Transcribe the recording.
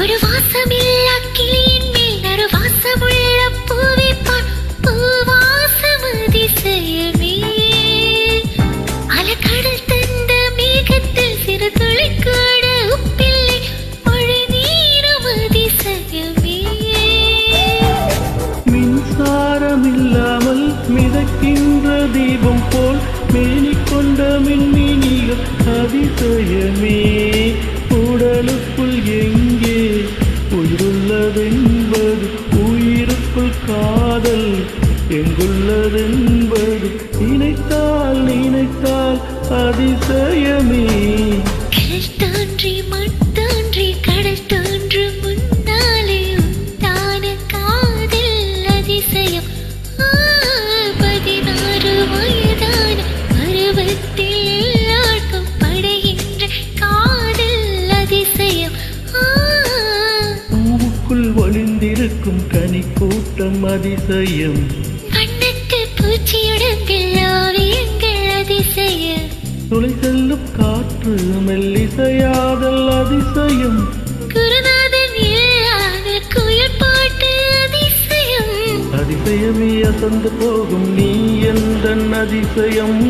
ഒരു വാസമില്ലാത്ത எங்குள்ளதென்பது உயிருக்குள் காதல். எங்குள்ளதென்பது நினைத்தால் நினைத்தால் அதிசயமே. ஒளிந்திருக்கும் கனி கூட்டம் அதிசயம் வண்ணத்து பூச்சியுடம்பில் ஓவியங்கள் அதிசயம். துளை செல்லும் காற்று மெல்லிசையாதல் அதிசயம். குருநாதன் இல்லாத குயில் பாட்டு அதிசயம். அதிசயமே அசந்து போகும் நீ எந்த அதிசயம்.